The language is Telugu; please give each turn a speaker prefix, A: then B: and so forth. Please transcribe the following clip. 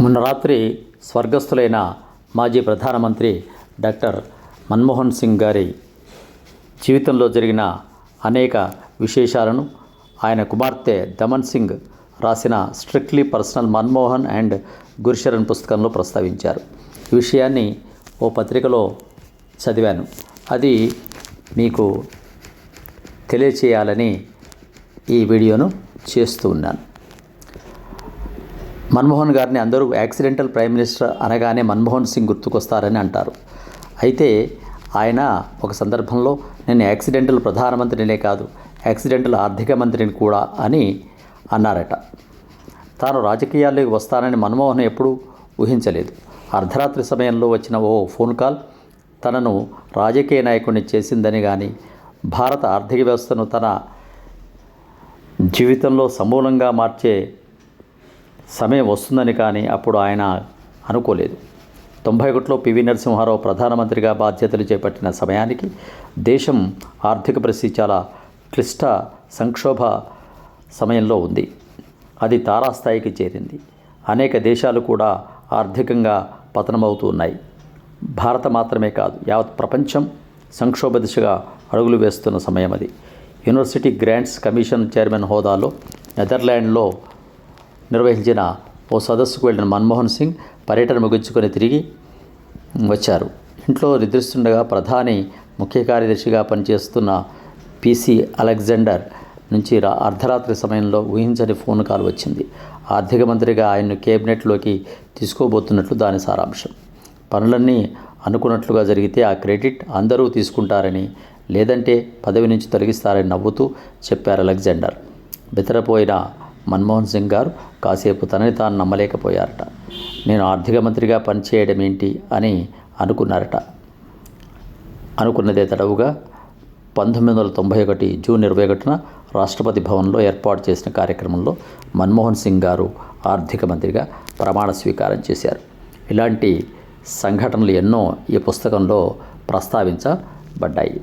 A: మొన్న రాత్రి స్వర్గస్థులైన మాజీ ప్రధానమంత్రి డాక్టర్ మన్మోహన్ సింగ్ గారి జీవితంలో జరిగిన అనేక విశేషాలను ఆయన కుమార్తె దమన్ సింగ్ రాసిన strictly personal Manmohan and Gursharan పుస్తకంలో ప్రస్తావించారు. ఈ విషయాన్ని ఓ పత్రికలో చదివాను. అది మీకు తెలియచేయాలని ఈ వీడియోను చేస్తూ ఉన్నాను. మన్మోహన్ గారిని అందరూ యాక్సిడెంటల్ ప్రైమ్ మినిస్టర్ అనగానే మన్మోహన్ సింగ్ గుర్తుకొస్తారని అంటారు. అయితే ఆయన ఒక సందర్భంలో నేను యాక్సిడెంటల్ ప్రధానమంత్రినే కాదు యాక్సిడెంటల్ ఆర్థిక మంత్రిని కూడా అని అన్నారట. తాను రాజకీయాల్లోకి వస్తానని మన్మోహన్ ఎప్పుడూ ఊహించలేదు. అర్ధరాత్రి సమయంలో వచ్చిన ఓ ఫోన్ కాల్ తనను రాజకీయ నాయకుడిని చేసిందని కానీ భారత ఆర్థిక వ్యవస్థను తన జీవితంలో సమూలంగా మార్చే సమయం వస్తుందని కానీ అప్పుడు ఆయన అనుకోలేదు. తొంభై ఒకటిలో పివి నరసింహారావు ప్రధానమంత్రిగా బాధ్యతలు చేపట్టిన సమయానికి దేశం ఆర్థిక పరిస్థితి చాలా క్లిష్ట సంక్షోభ సమయంలో ఉంది. అది తారాస్థాయికి చేరింది. అనేక దేశాలు కూడా ఆర్థికంగా పతనమవుతూ ఉన్నాయి. భారత మాత్రమే కాదు యావత్ ప్రపంచం సంక్షోభ దిశగా అడుగులు వేస్తున్న సమయం అది. యూనివర్సిటీ గ్రాంట్స్ కమిషన్ చైర్మన్ హోదాలో నెదర్లాండ్లో నిర్వహించిన ఓ సదస్సుకు వెళ్ళిన మన్మోహన్ సింగ్ పర్యటన ముగించుకొని తిరిగి వచ్చారు. ఇంట్లో నిద్రిస్తుండగా ప్రధాని ముఖ్య కార్యదర్శిగా పనిచేస్తున్న పీసీ అలెగ్జాండర్ నుంచి రా అర్ధరాత్రి సమయంలో ఊహించని ఫోన్ కాల్ వచ్చింది. ఆర్థిక మంత్రిగా ఆయన్ను కేబినెట్లోకి తీసుకోబోతున్నట్లు దాని సారాంశం. పనులన్నీ అనుకున్నట్లుగా జరిగితే ఆ క్రెడిట్ అందరూ తీసుకుంటారని లేదంటే పదవి నుంచి తొలగిస్తారని నవ్వుతూ చెప్పారు అలెగ్జాండర్. బెతరపోయిన మన్మోహన్ సింగ్ గారు కాసేపు తనని తాను నమ్మలేకపోయారట. నేను ఆర్థిక మంత్రిగా పనిచేయడం ఏంటి అని అనుకున్నారట. అనుకున్నదే తడవుగా పంతొమ్మిది వందల తొంభై ఒకటి జూన్ ఇరవై ఒకటిన రాష్ట్రపతి భవన్లో ఏర్పాటు చేసిన కార్యక్రమంలో మన్మోహన్ సింగ్ గారు ఆర్థిక మంత్రిగా ప్రమాణ స్వీకారం చేశారు. ఇలాంటి సంఘటనలు ఎన్నో ఈ పుస్తకంలో ప్రస్తావించబడ్డాయి.